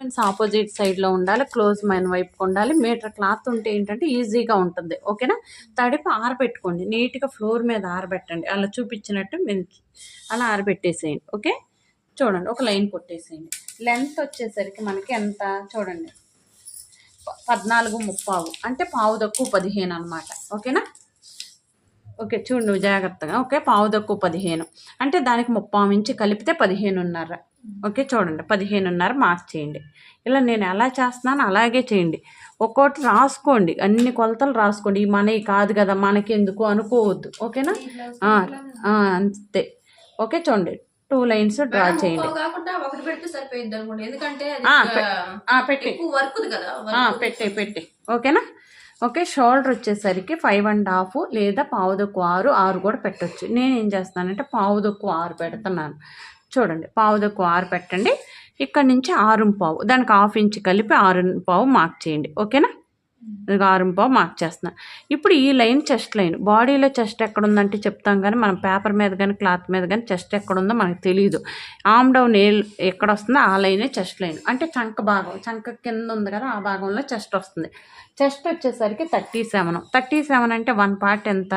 Friends opposite సైడ్లో ఉండాలి close మైన వైపు ఉండాలి. మీటర్ క్లాత్ ఉంటే ఏంటంటే ఈజీగా ఉంటుంది. ఓకేనా తడిపి ఆరబెట్టుకోండి. నీట్గా ఫ్లోర్ మీద ఆరబెట్టండి. అలా చూపించినట్టు మీకు అలా ఆరబెట్టేసేయండి. ఓకే చూడండి. ఒక లైన్ కొట్టేసేయండి. లెంత్ వచ్చేసరికి మనకి ఎంత? చూడండి. పద్నాలుగు ముప్పావు. అంటే పావు తక్కువ పదిహేను అనమాట ఓకేనా ఓకే చూడు నువ్వు జాగ్రత్తగా. ఓకే పావు తక్కువ పదిహేను. అంటే దానికి ముప్పావు ఇంచి కలిపితే పదిహేనున్నర. ఓకే చూడండి పదిహేనున్నర మార్క్ చేయండి. ఇలా నేను ఎలా చేస్తున్నాను అలాగే చేయండి. ఒక్కోటి రాసుకోండి అన్ని కొలతలు రాసుకోండి. ఈ మనవి కాదు కదా మనకెందుకు అనుకోవద్దు. ఓకేనా? అంతే. ఓకే చూడండి టూ లైన్స్ డ్రా చేయండి. పెట్టే పెట్టే. ఓకేనా? ఓకే షోల్డర్ వచ్చేసరికి ఫైవ్ అండ్ హాఫ్ లేదా పావుదొక్కు ఆరు ఆరు కూడా పెట్టొచ్చు. నేను ఏం చేస్తానంటే పావుదొక్కు ఆరు పెడుతున్నాను. చూడండి పావుదొక్కు ఆరు పెట్టండి. ఇక్కడ నుంచి ఆరు పావు దానికి హాఫ్ ఇంచ్ కలిపి ఆరు పావు మార్క్ చేయండి. ఓకేనా? ఇది పావు మార్క్ చేస్తున్నా. ఇప్పుడు ఈ లైన్ చెస్ట్ లైన్ బాడీలో చెస్ట్ ఎక్కడ ఉందంటే చెప్తాం కానీ మనం పేపర్ మీద కానీ క్లాత్ మీద కానీ చెస్ట్ ఎక్కడ ఉందో మనకు తెలియదు ఆమ్ డౌన్ ఏ ఎక్కడ వస్తుందో ఆ లైనే చెస్ట్ లైన్. అంటే చంక భాగం చంక కింద ఉంది కదా ఆ భాగంలో చెస్ట్ వస్తుంది. చెస్ట్ వచ్చేసరికి థర్టీ సెవెన్. థర్టీ సెవెన్ అంటే వన్ పార్ట్ ఎంత?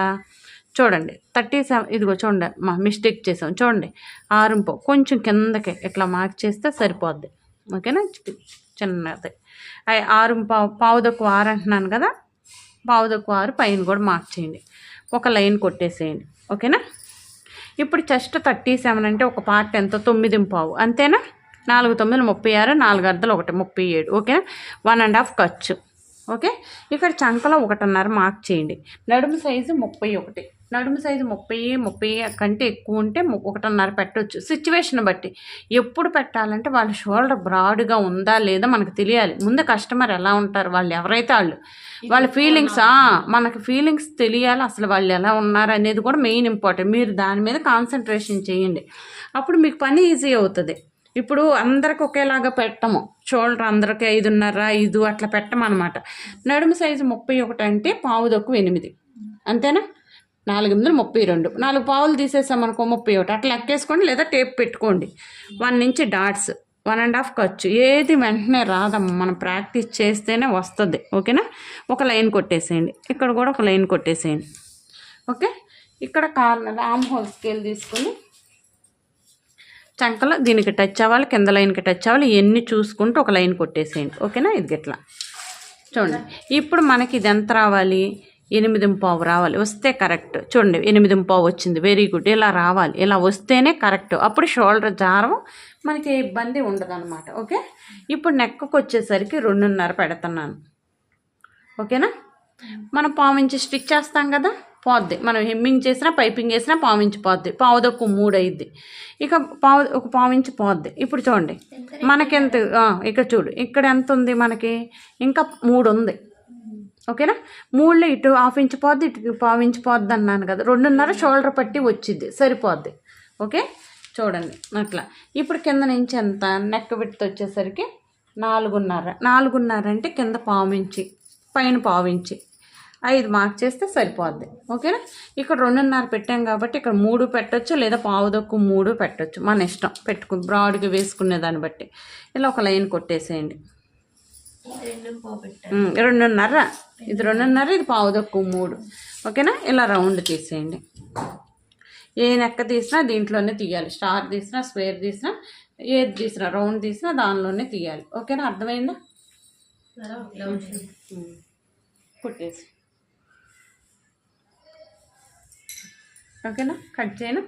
చూడండి థర్టీ సెవెన్ ఇదిగో చూడండి మా మిస్టేక్ చేసాం. చూడండి ఆరింపు కొంచెం కిందకి ఇట్లా మార్క్ చేస్తే సరిపోద్ది. ఓకేనా? చిన్నది. ఆరు పావు పావుదకు ఆరు అంటున్నాను కదా? పావుదకు ఆరు పైన కూడా మార్క్ చేయండి. ఒక లైన్ కొట్టేసేయండి. ఓకేనా? ఇప్పుడు చెస్ట్ థర్టీ సెవెన్ అంటే ఒక పార్ట్ ఎంత? తొమ్మిది పావు. అంతేనా? నాలుగు తొమ్మిది ముప్పై ఆరు నాలుగు అర్ధలు ఒకటి ముప్పై ఏడు. ఓకేనా? వన్ అండ్ హాఫ్ ఖర్చు ఓకే? ఇక్కడ చంకలో ఒకటిన్నర మార్క్ చేయండి. నడుము సైజు ముప్పై ఒకటి. నడుము సైజు ముప్పై ముప్పై కంటే ఎక్కువ ఉంటే ఒకటిన్నర పెట్టొచ్చు. సిచ్యువేషన్ బట్టి. ఎప్పుడు పెట్టాలంటే వాళ్ళ షోల్డర్ బ్రాడ్గా ఉందా లేదా మనకు తెలియాలి. ముందు కస్టమర్ ఎలా ఉంటారు వాళ్ళు ఎవరైతే వాళ్ళు. వాళ్ళ ఫీలింగ్స్ మనకి ఫీలింగ్స్ తెలియాలి అసలు వాళ్ళు ఎలా ఉన్నారు అనేది కూడా మెయిన్ ఇంపార్టెంట్. మీరు దాని మీద కాన్సన్ట్రేషన్ చేయండి. అప్పుడు మీకు పని ఈజీ అవుతుంది. ఇప్పుడు అందరికి ఒకేలాగా పెట్టము. షోల్డర్ అందరికి ఐదున్నర ఐదు అట్లా పెట్టమన్నమాట నడుము సైజు ముప్పై ఒకటి అంటే పావు దొక్కు ఎనిమిది. అంతేనా? నాలుగు ఎనిమిది ముప్పై రెండు. నాలుగు పావులు తీసేసామనుకో ముప్పై ఒకటి. అట్లా లెక్కేసుకోండి లేదా టేప్ పెట్టుకోండి. వన్ నుంచి డాట్స్ వన్ అండ్ హాఫ్ ఖర్చు. ఏది వెంటనే రాదమ్మా. మనం ప్రాక్టీస్ చేస్తేనే వస్తుంది. ఓకేనా? ఒక లైన్ కొట్టేసేయండి. ఇక్కడ కూడా ఒక లైన్ కొట్టేసేయండి. ఓకే? ఇక్కడ కార్నర్ ఆమ్ హోల్ స్కేల్ తీసుకొని చంకలో దీనికి టచ్ అవ్వాలి కింద లైన్కి టచ్ అవ్వాలి ఇవన్నీ చూసుకుంటూ ఒక లైన్ కొట్టేసేయండి. ఓకేనా? ఇది గిట్లా. చూడండి. ఇప్పుడు మనకి ఇది ఎంత రావాలి? ఎనిమిది పావు రావాలి. వస్తే కరెక్ట్. చూడండి ఎనిమిది పావు వచ్చింది. Very good. ఇలా రావాలి. ఇలా వస్తేనే కరెక్ట్. అప్పుడు షోల్డర్ జారం మనకి ఇబ్బంది ఉండదన్నమాట. ఓకే? ఇప్పుడు నెక్కకు వచ్చేసరికి రెండున్నర పెడుతున్నాను. ఓకేనా? మనం నుంచి స్టిచ్ చేస్తాం కదా? పోద్ది. మనం హెమ్మింగ్ చేసినా పైపింగ్ చేసినా పావించి పోద్ది. పావుదొక్కు మూడు అయింది ఇక పావు ఒక పావించి పోద్ది. ఇప్పుడు చూడండి. మనకెంత ఇక్కడ చూడు. ఇక్కడ ఎంత ఉంది మనకి? ఇంకా మూడు ఉంది ఓకేనా? మూడులో ఇటు హాఫ్ ఇంచ్ పోద్ది ఇటు పావు ఇంచ్ పోద్ది అన్నాను కదా. రెండున్నర షోల్డర్ పట్టి వచ్చింది సరిపోద్ది. ఓకే? చూడండి. అట్లా. ఇప్పుడు కింద నుంచి ఎంత? నెక్ విడ్త్ వచ్చేసరికి నాలుగున్నర. నాలుగున్నర అంటే కింద పావించి పైన పావించి ఐదు మార్క్ చేస్తే సరిపోద్ది. ఓకేనా? ఇక్కడ రెండున్నర పెట్టాం కాబట్టి ఇక్కడ మూడు పెట్టొచ్చు లేదా పావు దక్కు మూడు పెట్టొచ్చు. మన ఇష్టం. పెట్టుకు బ్రాడ్గా వేసుకునే దాన్ని బట్టి. ఇలా ఒక లైన్ కొట్టేసేయండి. రెండున్నర ఇది రెండున్నర ఇది పావు తక్కువ మూడు. ఓకేనా? ఇలా రౌండ్ తీసేయండి. ఏ నెక్క తీసినా దీంట్లోనే తీయాలి. స్టార్ తీసినా స్క్వేర్ తీసినా ఏది తీసినా రౌండ్ తీసినా దానిలోనే తీయాలి. ఓకేనా? అర్థమైందా. కుట్టేసి. ఓకేనా? కట్ చేయను?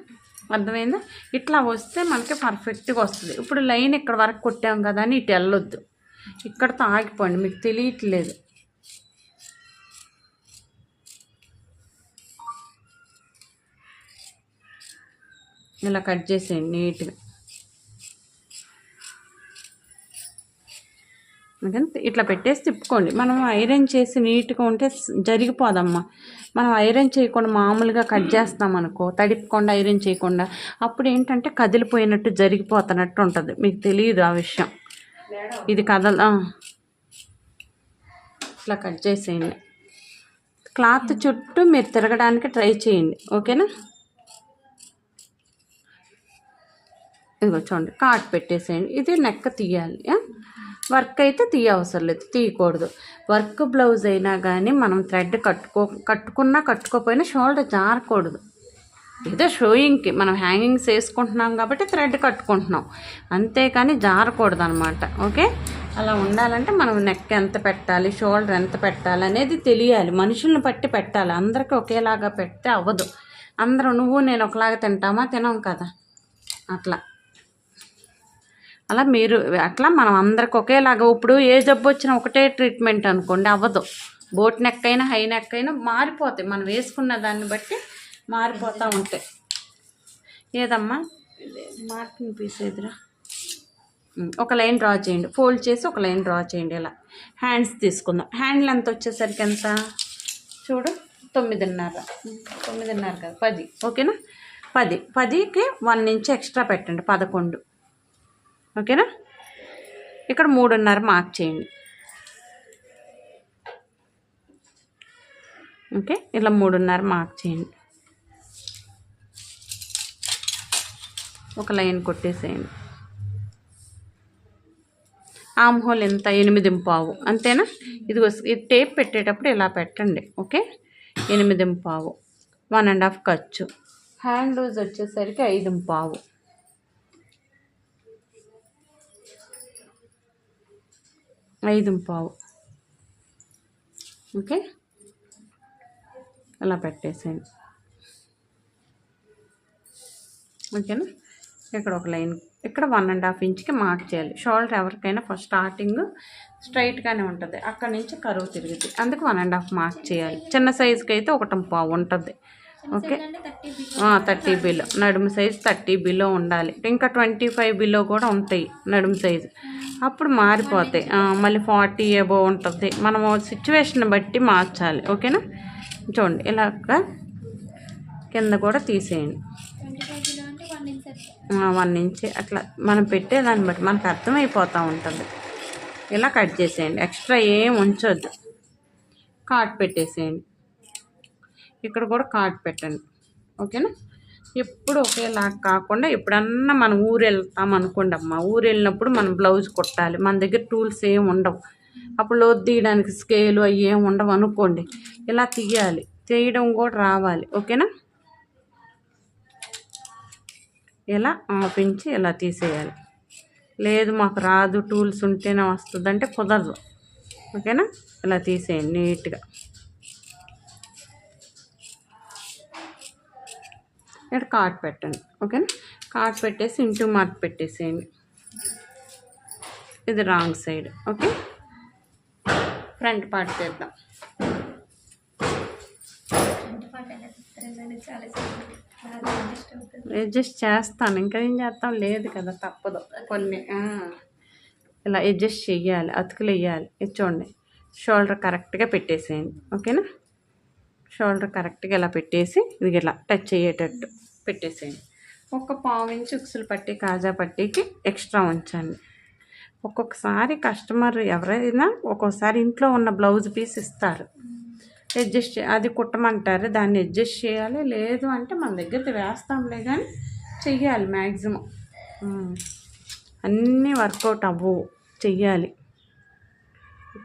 అర్థమైందా? ఇట్లా వస్తే మనకి పర్ఫెక్ట్గా వస్తుంది. ఇప్పుడు లైన్ ఇక్కడ వరకు కొట్టాం కదా అని ఇటు వెళ్ళొద్దు. ఇక్కడతో ఆగిపోండి మీకు తెలియట్లేదు. ఇలా కట్ చేసేయండి నీట్గా. ఇట్లా పెట్టేసి తిప్పుకోండి. మనం ఐరన్ చేసి నీట్గా ఉంటే జరిగిపోదమ్మా. మనం ఐరన్ చేయకుండా మామూలుగా కట్ చేస్తాం అనుకో తడిపకుండా ఐరన్ చేయకుండా అప్పుడు ఏంటంటే కదిలిపోయినట్టు జరిగిపోతున్నట్టు ఉంటుంది. మీకు తెలియదు ఆ విషయం. ఇది కదల ఇట్లా కట్ చేసేయండి. క్లాత్ చుట్టూ మీరు తిరగడానికి ట్రై చేయండి. ఓకేనా? ఇదిగో చూడండి కాట్ పెట్టేసేయండి. ఇది నెక్క తీయాలి. వర్క్ అయితే తీయవసరం లేదు తీయకూడదు. వర్క్ బ్లౌజ్ అయినా కానీ మనం థ్రెడ్ కట్టుకో కట్టుకున్నా కట్టుకోపోయినా షోల్డర్ జారకూడదు. ఏదో షోయింగ్కి మనం హ్యాంగింగ్స్ వేసుకుంటున్నాం కాబట్టి థ్రెడ్ కట్టుకుంటున్నాం. అంతేకాని జారకూడదు అనమాట ఓకే? అలా ఉండాలంటే మనం నెక్ ఎంత పెట్టాలి షోల్డర్ ఎంత పెట్టాలి అనేది తెలియాలి. మనుషుల్ని బట్టి పెట్టాలి. అందరికీ ఒకేలాగా పెడితే అవ్వదు. అందరూ నువ్వు నేను ఒకలాగా తింటామా? తినం కదా. అట్లా. అలా మీరు అట్లా మనం అందరికి ఒకేలాగా ఇప్పుడు ఏ జబ్బు వచ్చినా ఒకటే ట్రీట్మెంట్ అనుకోండి అవ్వదు. బోట్ నెక్ అయినా హై నెక్ అయినా మారిపోతాయి. మనం వేసుకున్న దాన్ని బట్టి మారిపోతూ ఉంటాయి. ఏదమ్మా? మార్కింగ్ పీస్ ఎదురా ఒక లైన్ డ్రా చేయండి. ఫోల్డ్ చేసి ఒక లైన్ డ్రా చేయండి ఇలా. హ్యాండ్స్ తీసుకుందాం. హ్యాండ్ లెంత్ వచ్చేసరికి ఎంత? చూడు తొమ్మిదిన్నర. తొమ్మిదిన్నర కదా పది. ఓకేనా? పది. పదికి వన్ ఇంచ్ ఎక్స్ట్రా పెట్టండి పదకొండు. ఓకేనా? ఇక్కడ మూడున్నర మార్క్ చేయండి. ఓకే ఇలా మూడున్నర మార్క్ చేయండి. ఒక లైన్ కొట్టేసేయండి. ఆమ్ హోల్ ఎంత? ఎనిమిది పావు. అంతేనా? ఇది ఈ టేప్ పెట్టేటప్పుడు ఇలా పెట్టండి. ఓకే? ఎనిమిది పావు. వన్ అండ్ హాఫ్ ఖర్చు. హ్యాండ్ లూజ్ వచ్చేసరికి ఐదు పావు. ఐదు పావు. ఓకే? అలా పెట్టేసేయండి. ఓకేనా? ఇక్కడ ఒక లైన్ ఇక్కడ వన్ అండ్ హాఫ్ ఇంచ్కి మార్క్ చేయాలి. షోల్డర్ ఎవరికైనా ఫస్ట్ స్టార్టింగ్ స్ట్రైట్గానే ఉంటుంది. అక్కడ నుంచి కరువు తిరుగుతుంది అందుకు వన్ అండ్ హాఫ్ మార్క్ చేయాలి. చిన్న సైజుకి అయితే ఒకటం పావు ఉంటుంది. ఓకే థర్టీ బిలో నడుము సైజ్ థర్టీ బిలో ఉండాలి. ఇంకా ట్వంటీ ఫైవ్ బిలో కూడా ఉంటాయి నడుము సైజు అప్పుడు మారిపోతాయి. మళ్ళీ ఫార్టీ ఏబో ఉంటుంది. మనము సిచ్యువేషన్ బట్టి మార్చాలి. ఓకేనా చూడండి ఇలాగ కింద కూడా తీసేయండి. వన్ ఇంచ్ అట్లా మనం పెట్టేదాన్ని బట్టి మనకు అర్థమైపోతూ ఉంటుంది. ఇలా కట్ చేసేయండి. ఎక్స్ట్రా ఏం ఉంచొద్దు. కాట్ పెట్టేసేయండి. ఇక్కడ కూడా కాట్ పెట్టండి. ఓకేనా? ఎప్పుడు ఒకేలా కాకుండా ఎప్పుడన్నా మనం ఊరు వెళ్తాం అనుకోండి అమ్మ ఊరు వెళ్ళినప్పుడు మనం బ్లౌజ్ కుట్టాలి. మన దగ్గర టూల్స్ ఏం ఉండవు. అప్పుడు లోతు తీయడానికి స్కేలు అవి ఏం ఉండవు అనుకోండి. ఇలా తీయాలి. తీయడం కూడా రావాలి. ఓకేనా? ఇలా ఆపించి ఇలా తీసేయాలి. లేదు మాకు రాదు. టూల్స్ ఉంటేనే వస్తుందంటే కుదరదు. ఓకేనా? ఇలా తీసేయండి నీట్గా ఇక్కడ కార్డ్ పెట్టండి. ఓకేనా కార్డ్ పెట్టేసి ఇంటూ మార్క్ పెట్టేసేయండి. ఇది wrong side okay front part చేద్దాం. అడ్జస్ట్ చేస్తాను. ఇంకా ఏం చేస్తాం? లేదు కదా తప్పదు. కొన్ని ఇలా అడ్జస్ట్ చెయ్యాలి అతుకులు వేయాలి. ఇది చూడండి. షోల్డర్ కరెక్ట్గా పెట్టేసేయండి. ఓకేనా షోల్డర్ కరెక్ట్గా ఇలా పెట్టేసి ఇది ఇలా టచ్ అయ్యేటట్టు పెట్టేసేయండి. ఒక పావు ఇంచు ఉక్సులు పట్టి కాజా పట్టీకి ఎక్స్ట్రా ఉంచండి. ఒక్కొక్కసారి కస్టమర్ ఎవరైనా ఒక్కొక్కసారి ఇంట్లో ఉన్న బ్లౌజ్ పీస్ ఇస్తారు. అడ్జస్ట్ అది కుట్టమంటారు దాన్ని అడ్జస్ట్ చేయాలి. లేదు అంటే మన దగ్గర వేస్తాంలే కానీ చెయ్యాలి మ్యాక్సిమం అన్నీ వర్కౌట్ అవ్వవు చెయ్యాలి.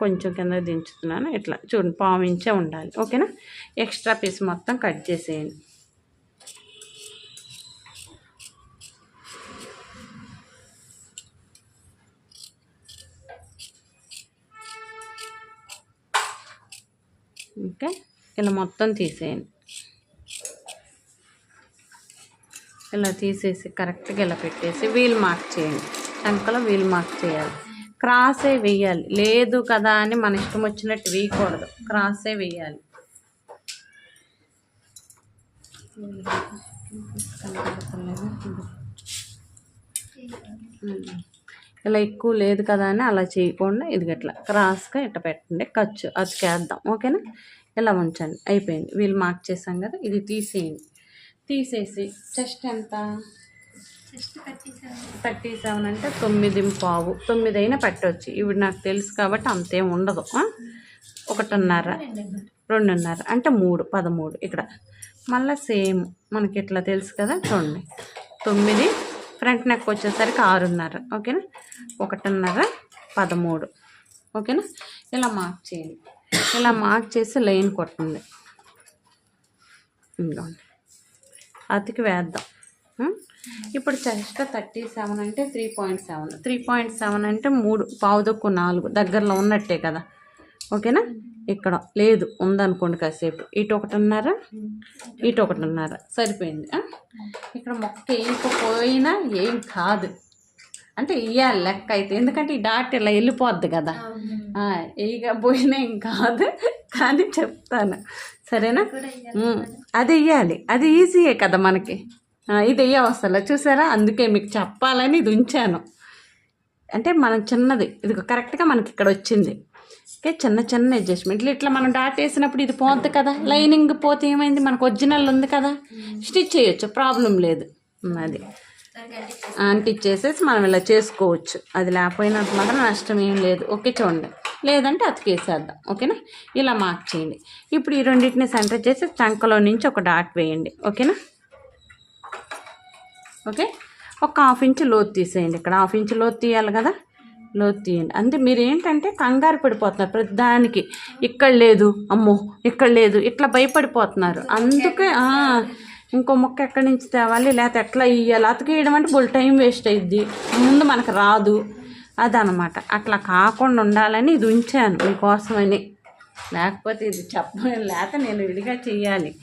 కొంచెం కింద దించుతున్నాను. ఇట్లా చూడండి పావు ఇంచే ఉండాలి. ఓకేనా? ఎక్స్ట్రా పీస్ మొత్తం కట్ చేసేయండి. ఓకే? ఇలా మొత్తం తీసేయండి. ఇలా తీసేసి కరెక్ట్గా ఇలా పెట్టేసి వీల్ మార్క్ చేయండి. టంకలో వీల్ మార్క్ చేయాలి. క్రాసే వేయాలి. లేదు కదా అని మన ఇష్టం వచ్చినట్టు వేయకూడదు. క్రాసే వేయాలి. ఇలా ఎక్కువ లేదు కదా అని అలా చేయకుండా ఇది ఇట్లా క్రాస్గా ఇట్ట పెట్టండి. ఖర్చు అతికేద్దాం ఓకేనా? ఇలా ఉంచండి. అయిపోయింది. వీళ్ళు మార్క్ చేసాం కదా ఇది తీసేయండి. తీసేసి చెస్ట్ ఎంత? థర్టీ సెవెన్ అంటే తొమ్మిది పావు. తొమ్మిది అయినా పెట్టవచ్చు ఇవి నాకు తెలుసు కాబట్టి అంతేం ఉండదు. ఒకటిన్నర రెండున్నర అంటే మూడు పదమూడు ఇక్కడ. మళ్ళీ సేమ్ మనకి ఇట్లా తెలుసు కదా చూడండి. తొమ్మిది ఫ్రంట్ నెక్ వచ్చేసరికి ఆరున్నర ఓకేనా? ఒకటిన్నర పదమూడు ఓకేనా? ఇలా మార్క్ చేయండి. ఇలా మార్క్ చేసి లైన్ కొట్టండి. ఇదిగోండి. అతికి వేద్దాం. ఇప్పుడు చెస్ట్ థర్టీ సెవెన్ అంటే three point seven three point seven అంటే మూడు పావుదొక్కు నాలుగు. దగ్గరలో ఉన్నట్టే కదా. ఓకేనా? ఇక్కడ లేదు ఉందనుకోండి కాసేపు. ఇటు ఒకటిన్నర? ఇటు ఒకటిన్నర? సరిపోయింది. ఆ? ఇక్కడ మొక్క వేయకపోయినా ఏం కాదు. అంటే ఇయ్యాలి లెక్క అయితే. ఎందుకంటే ఈ డాట్ ఇలా వెళ్ళిపోద్ది కదా. ఆ, వేయగా పోయినా ఏం కాదు. కానీ చెప్తాను. సరేనా? అది వెయ్యాలి అది ఈజీయే కదా మనకి. ఇది ఏ అవస్థలో చూసారా? అందుకే మీకు చెప్పాలని ఇది ఉంచాను. అంటే మనం చిన్నది. ఇది కరెక్ట్గా మనకి ఇక్కడ వచ్చింది. ఓకే చిన్న చిన్న అడ్జస్ట్మెంట్లు ఇట్లా మనం డాట్ వేసినప్పుడు ఇది పోద్ది కదా? లైనింగ్ పోతే ఏమైంది? మనకు ఒరిజినల్ ఉంది కదా? స్టిచ్ చేయొచ్చు. ప్రాబ్లం లేదు. అది. అంటిచ్చేసేసి మనం ఇలా చేసుకోవచ్చు. అది లేకపోయినంత మాత్రం నష్టం ఏం లేదు. ఓకే చూడండి. లేదంటే అతికేసేద్దాం. ఓకేనా? ఇలా మార్క్ చేయండి. ఇప్పుడు ఈ రెండింటిని సెంటర్ చేసి చంకలో నుంచి ఒక డాట్ వేయండి. ఓకేనా? ఓకే? ఒక హాఫ్ ఇంచ్ లోతు తీసేయండి. ఇక్కడ హాఫ్ ఇంచ్ లోతు తీయాలి కదా? లోతు తీయండి. అంటే మీరు ఏంటంటే కంగారు పడిపోతున్నారు. ప్రతి దానికి ఇక్కడ లేదు అమ్మో ఇక్కడ లేదు ఇట్లా భయపడిపోతున్నారు. అందుకే ఇంకో మొక్క ఎక్కడి నుంచి తేవాలి? లేకపోతే ఎట్లా ఇయ్యాలి? అతకేయడం అంటే బుల్ టైం వేస్ట్ అయ్యిద్ది ముందు మనకు రాదు. అదనమాట. అట్లా కాకుండా ఉండాలని ఇది ఉంచాను మీకోసమని. లేకపోతే ఇది చెప్పడం లేక నేను విడిగా చెయ్యాలి.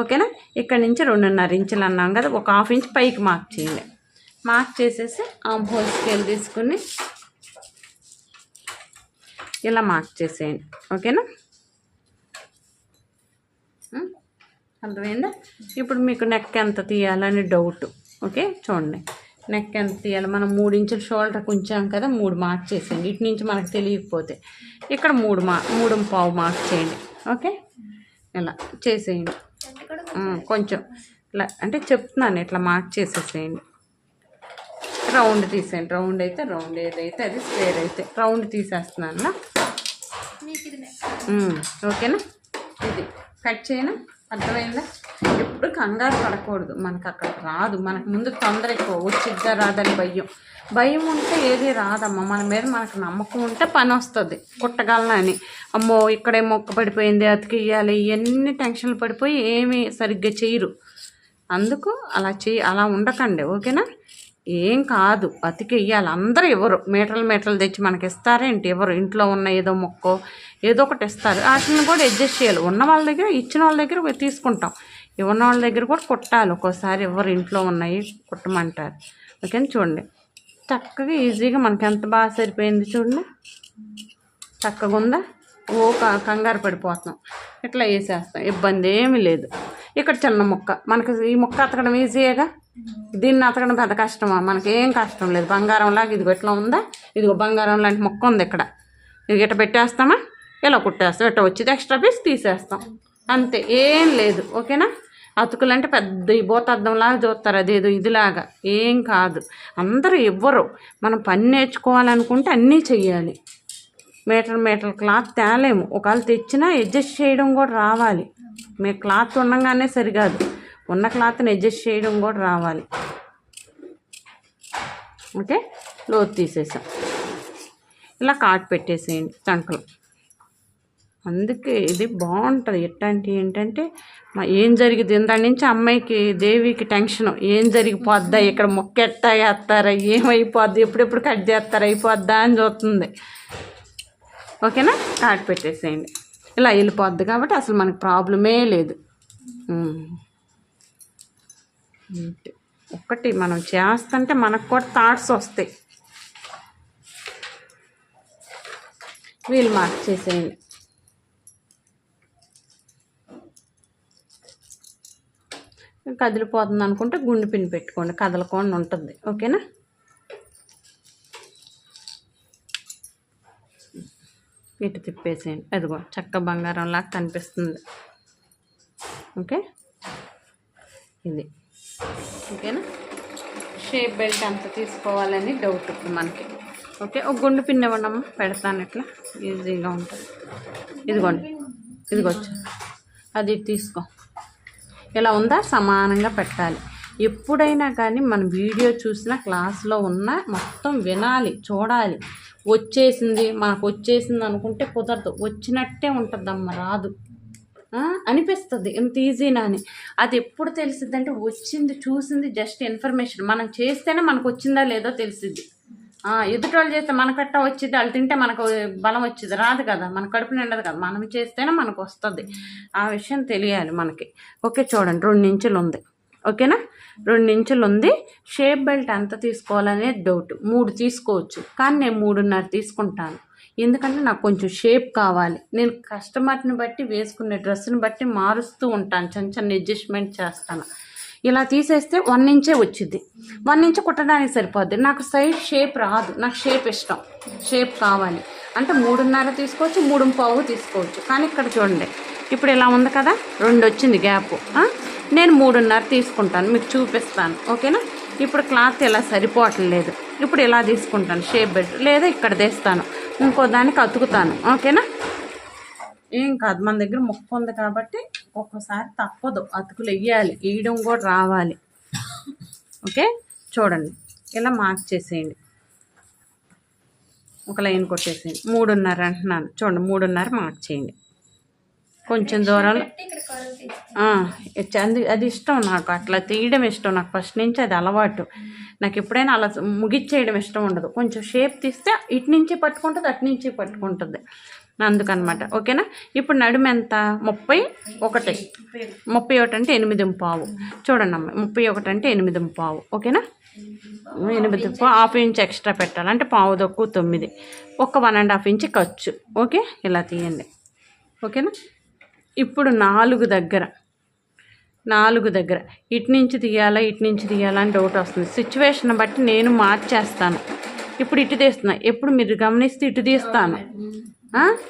ఓకేనా? ఇక్కడ నుంచి రెండున్నర ఇంచులు అన్నాం కదా ఒక హాఫ్ ఇంచ్ పైకి మార్క్ చేయండి. మార్క్ చేసేసి ఆమ్ హోల్ స్కేల్ తీసుకుని ఇలా మార్క్ చేసేయండి. ఓకేనా? అర్థమైందా? ఇప్పుడు మీకు నెక్ ఎంత తీయాలని డౌట్ ఓకే? చూడండి. నెక్ ఎంత తీయాలి? మనం మూడు ఇంచుల షోల్డర్కి ఉంచాం కదా మూడు మార్క్ చేసేయండి. ఇటు నుంచి మనకు తెలియకపోతే ఇక్కడ మూడు మా మూడు పావు మార్క్ చేయండి. ఓకే? ఇలా చేసేయండి. కొంచెం. ఇలా అంటే చెప్తున్నాను ఇట్లా మార్క్ చేసేసేయండి రౌండ్ తీసేయండి. రౌండ్ అయితే రౌండ్ ఏదైతే అది స్క్వేర్ అయితే. రౌండ్ తీసేస్తున్నాను. ఓకేనా? ఇది కట్ చేయనా? అర్థమైందా? ఎప్పుడు కంగారు పడకూడదు. మనకు అక్కడ రాదు. మనకు ముందు తొందర ఎక్కువ. వచ్చిద్దా రాదని భయం. భయం ఉంటే ఏది రాదమ్మా. మన మీద మనకు నమ్మకం ఉంటే పని వస్తుంది. కుట్టగలనని అమ్మో ఇక్కడే మొక్క పడిపోయింది. అతికియ్యాలి. ఇవన్నీ టెన్షన్లు పడిపోయి ఏమీ సరిగ్గా చేయరు. అందుకు అలా చేయి అలా ఉండకండి. ఓకేనా? ఏం కాదు. అతికి ఇవ్వాలి అందరూ ఇవ్వరు మీటర్లు మీటర్లు తెచ్చి మనకి ఇస్తారేంటి ఎవరు? ఇంట్లో ఉన్న ఏదో మొక్కో ఏదో ఒకటి ఇస్తారు. వాటిని కూడా అడ్జస్ట్ చేయాలి. ఉన్న వాళ్ళ దగ్గర ఇచ్చిన వాళ్ళ దగ్గర తీసుకుంటాం. ఇవ్వని వాళ్ళ దగ్గర కూడా కుట్టాలి. ఒక్కోసారి ఎవరు ఇంట్లో ఉన్నాయి కుట్టమంటారు. ఓకేనా చూడండి. చక్కగా ఈజీగా మనకి ఎంత బాగా సరిపోయింది చూడండి. చక్కగా ఉందా? ఓ క- కంగారు పడిపోతున్నాం. ఇట్లా వేసేస్తాం. ఇబ్బంది ఏమీ లేదు. ఇక్కడ చిన్న ముక్క. మనకి ఈ ముక్క అతకడం ఈజీయేగా? దీన్ని అతకడం పెద్ద కష్టమా? మనకి ఏం కష్టం లేదు. బంగారం లాగా ఇదిగో ఇట్లా ఉందా? ఇదిగో బంగారం లాంటి ముక్క ఉంది ఇక్కడ. ఇది ఇట్ట పెట్టేస్తామా? ఇలా కుట్టేస్తాం. ఇట్లా వచ్చేది ఎక్స్ట్రా పీస్ తీసేస్తాం. అంతే. ఏం లేదు. ఓకేనా? అతుకులంటే పెద్ద ఈ భూతద్దంలాగా చూస్తారు. అదేదో ఇదిలాగా. ఏం కాదు. అందరూ ఇవ్వరు మనం పని నేర్చుకోవాలనుకుంటే అన్నీ చెయ్యాలి. మీటర్ మీటర్ క్లాత్ తేలేము. ఒకవేళ తెచ్చినా అడ్జస్ట్ చేయడం కూడా రావాలి. మీ క్లాత్ ఉండగానే సరికాదు ఉన్న క్లాత్ని అడ్జస్ట్ చేయడం కూడా రావాలి. ఓకే? లోతు తీసేసాం. ఇలా కాట్ పెట్టేసేయండి. చంకలు. అందుకే ఇది బాగుంటుంది. ఎట్లాంటి ఏంటంటే మా ఏం జరిగింది? ఇందాడి నుంచి అమ్మాయికి దేవికి టెన్షన్. ఏం జరిగిపోద్దా? ఇక్కడ మొక్క ఎట్టా వేస్తారా ఏమైపోద్ది? ఎప్పుడెప్పుడు కట్ చేస్తారా? అయిపోద్దా అని చూస్తుంది. ఓకేనా? కాట్ పెట్టేసేయండి. ఇలా వెళ్ళిపోద్ది కాబట్టి అసలు మనకి ప్రాబ్లమే లేదు. ఒకటి మనం చేస్తుంటే మనకు కూడా థాట్స్ వస్తాయి. వీళ్ళు మార్క్ చేసేయండి. కదిలిపోతుంది అనుకుంటే గుండు పిన్ పెట్టుకోండి. కదలకుండా ఉంటుంది. ఓకేనా? ఇటు తిప్పేసేయండి. అదిగో చక్క బంగారం లాగా కనిపిస్తుంది. ఓకే? ఇది. ఓకేనా? షేప్ బెల్ట్ అంత తీసుకోవాలని డౌట్ ఉంది మనకి. ఓకే? ఒక గుండు పిన్ ఇవ్వండి అమ్మ. పెడతాను ఇట్లా. ఈజీగా ఉంటుంది. ఇదిగోండి. ఇదిగోచ్చు అది తీసుకో. ఇలా ఉందా? సమానంగా పెట్టాలి. ఎప్పుడైనా కానీ మన వీడియో చూసినా క్లాస్లో ఉన్న మొత్తం వినాలి చూడాలి. వచ్చేసింది మనకు వచ్చేసింది అనుకుంటే కుదరదు. వచ్చినట్టే ఉంటుందమ్మ రాదు. అనిపిస్తుంది. ఇంత ఈజీనా అని. అది ఎప్పుడు తెలిసిందంటే వచ్చింది చూసింది జస్ట్ ఇన్ఫర్మేషన్. మనం చేస్తేనే మనకు వచ్చిందా లేదో తెలిసిద్ది. ఎదుటోళ్ళు వాళ్ళు చేస్తే మనకట్ట వచ్చింది? వాళ్ళు తింటే మనకు బలం వచ్చింది. రాదు కదా. మన కడుపు నిండదు కదా. మనం చేస్తేనే మనకు వస్తుంది. ఆ విషయం తెలియాలి మనకి. ఓకే చూడండి. రెండు ఇంచులు ఉంది. ఓకేనా? రెండు ఇంచులు ఉంది. షేప్ బెల్ట్ ఎంత తీసుకోవాలనే డౌట్. మూడు తీసుకోవచ్చు. కానీ నేను మూడున్నర తీసుకుంటాను. ఎందుకంటే నాకు కొంచెం షేప్ కావాలి. నేను కస్టమర్ని బట్టి వేసుకునే డ్రెస్ని బట్టి మారుస్తూ ఉంటాను. చిన్న చిన్న అడ్జస్ట్మెంట్ చేస్తాను. ఇలా తీసేస్తే వన్ ఇంచే వచ్చింది వన్ ఇంచ్ కుట్టడానికి సరిపోద్ది. నాకు సైడ్ షేప్ రాదు. నాకు షేప్ ఇష్టం. షేప్ కావాలి. అంటే మూడున్నర తీసుకోవచ్చు మూడు పావు తీసుకోవచ్చు. కానీ ఇక్కడ చూడండి. ఇప్పుడు ఇలా ఉంది కదా? రెండు వచ్చింది గ్యాప్ నేను మూడున్నర తీసుకుంటాను. మీకు చూపిస్తాను. ఓకేనా ఇప్పుడు క్లాత్ ఇలా సరిపోవట్లేదు ఇప్పుడు ఇలా తీసుకుంటాను. షేప్ బెడ్ లేదా ఇక్కడ తీస్తాను. ఇంకో దానికి అతుకుతాను. ఓకేనా ఏం కాదు. మన దగ్గర మొక్క ఉంది కాబట్టి ఒక్కోసారి తప్పదు. అతుకులు వేయాలి వేయడం కూడా రావాలి. ఓకే? చూడండి. ఇలా మార్క్ చేసేయండి. ఒక లైన్ కొట్టేసేయండి. మూడున్నర అంటున్నాను. చూడండి మూడున్నర మార్క్ చేయండి. కొంచెం దూరంలో. అది అది ఇష్టం నాకు. అట్లా తీయడం ఇష్టం నాకు. ఫస్ట్ నుంచి అది అలవాటు. నాకు ఎప్పుడైనా అలా ముగిచ్చేయడం ఇష్టం ఉండదు. కొంచెం షేప్ తీస్తే ఇటు నుంచి పట్టుకుంటుంది అటు నుంచి పట్టుకుంటుంది. అందుకనమాట. ఓకేనా? ఇప్పుడు నడుము ఎంత? ముప్పై ఒకటి. ముప్పై ఒకటి అంటే ఎనిమిది పావు చూడండి అమ్మ ముప్పై ఒకటి అంటే ఎనిమిది పావు ఓకేనా? ఎనిమిది పావు హాఫ్ ఇంచ్ ఎక్స్ట్రా పెట్టాలి. అంటే పావు దొక్కు తొమ్మిది. ఒక వన్ అండ్ హాఫ్ ఇంచ్ ఖర్చు. ఓకే? ఇలా తీయండి. ఓకేనా? ఇప్పుడు నాలుగు దగ్గర. నాలుగు దగ్గర. ఇటు నుంచి తీయాలా ఇటు నుంచి తీయాలా అని డౌట్ వస్తుంది. సిచ్యువేషన్ బట్టి నేను మార్చేస్తాను. ఇప్పుడు ఇటు తీస్తున్నా. ఎప్పుడు మీరు గమనిస్తే ఇటు తీస్తాను.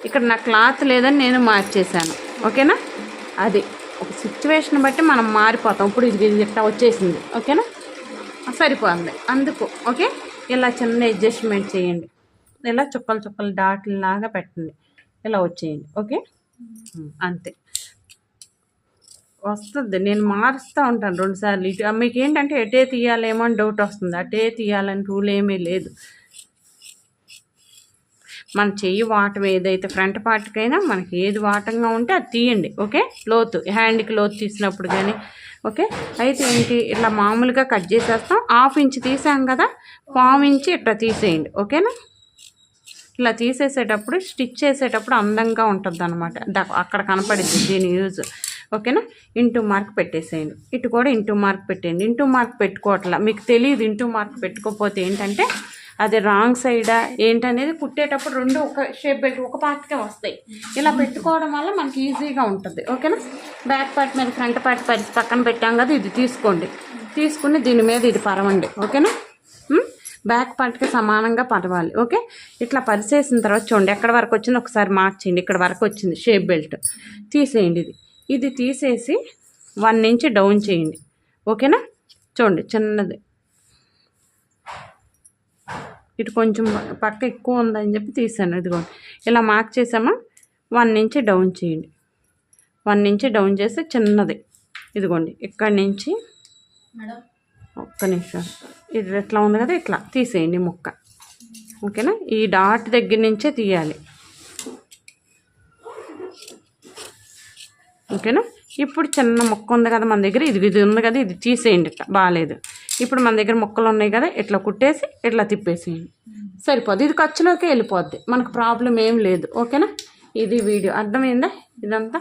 ఇక్కడ నా క్లాత్ లేదని నేను మార్చేశాను ఓకేనా? అది. ఒక సిచ్యువేషన్ బట్టి మనం మారిపోతాం. ఇప్పుడు ఇది ఇట్లా వచ్చేసింది. ఓకేనా? సరిపోతుంది అందుకు ఓకే? ఇలా చిన్న అడ్జస్ట్మెంట్ చేయండి. ఇలా చుక్కలు చుక్కలు డాట్లు లాగా పెట్టండి. ఇలా వచ్చేయండి. ఓకే? అంతే. వస్తుంది. నేను మారుస్తూ ఉంటాను రెండుసార్లు ఇటు మీకు ఏంటంటే ఎటే తీయాలేమో అని డౌట్ వస్తుంది. అటే తీయాలని రూల్ ఏమీ లేదు. మన చెయ్యి వాటం ఏదైతే ఫ్రంట్ పార్ట్కైనా మనకి ఏది వాటంగా ఉంటే అది తీయండి ఓకే? లోతు హ్యాండ్కి లోతు తీసినప్పుడు కానీ ఓకే? అయితే ఏంటి ఇట్లా మామూలుగా కట్ చేసేస్తాం. హాఫ్ ఇంచ్ తీసాం కదా పావు ఇంచి ఇట్లా తీసేయండి ఓకేనా? ఇట్లా తీసేసేటప్పుడు స్టిచ్ చేసేటప్పుడు అందంగా ఉంటుంది అనమాట అక్కడ కనపడింది దీని యూజ్ ఓకేనా? ఇంటూ మార్క్ పెట్టేసేయండి. ఇటు కూడా ఇంటూ మార్క్ పెట్టేయండి. ఇంటూ మార్క్ పెట్టుకోవట్లా. మీకు తెలియదు ఇంటూ మార్క్ పెట్టుకోకపోతే ఏంటంటే అది రాంగ్ సైడా ఏంటనేది కుట్టేటప్పుడు రెండు ఒక షేప్ పెట్టి ఒక పార్ట్కే వస్తాయి. ఇలా పెట్టుకోవడం వల్ల మనకి ఈజీగా ఉంటుంది. ఓకేనా బ్యాక్ పార్ట్ మీద ఫ్రంట్ పార్ట్ పరిచి పక్కన పెట్టాం కదా ఇది తీసుకోండి. తీసుకుని దీని మీద ఇది పరవండి. ఓకేనా బ్యాక్ పార్ట్కి సమానంగా పరవాలి. ఓకే ఇట్లా పరిచేసిన తర్వాత చూడండి ఎక్కడ వరకు వచ్చింది ఒకసారి మార్చేయండి. ఇక్కడ వరకు వచ్చింది షేప్ బెల్ట్ తీసేయండి ఇది. ఇది తీసేసి వన్ ఇంచ్ డౌన్ చేయండి. ఓకేనా చూడండి చిన్నది. ఇటు కొంచెం పక్క ఎక్కువ ఉందని చెప్పి తీసాను. ఇదిగోండి ఇలా మార్క్ చేసామా? వన్ ఇంచ్ డౌన్ చేయండి. వన్ ఇంచ్ డౌన్ చేసి చిన్నది. ఇదిగోండి ఇక్కడి నుంచి ఒక్క నిమిషం. ఇది ఎట్లా ఉంది కదా? ఇట్లా తీసేయండి ముక్క. ఓకేనా? ఈ డాట్ దగ్గర నుంచే తీయాలి. ఓకేనా? ఇప్పుడు చిన్న ముక్క ఉంది కదా మన దగ్గర. ఇది ఇది ఉంది కదా ఇది తీసేయండి. ఇట్లా బాగాలేదు. ఇప్పుడు మన దగ్గర ముక్కలు ఉన్నాయి కదా ఇట్లా కుట్టేసి ఇట్లా తిప్పేసేయండి. సరిపోద్ది. ఇది ఖర్చులోకి వెళ్ళిపోద్ది. మనకు ప్రాబ్లం ఏం లేదు. ఓకేనా? ఇది వీడియో. అర్థమైందా? ఇదంతా?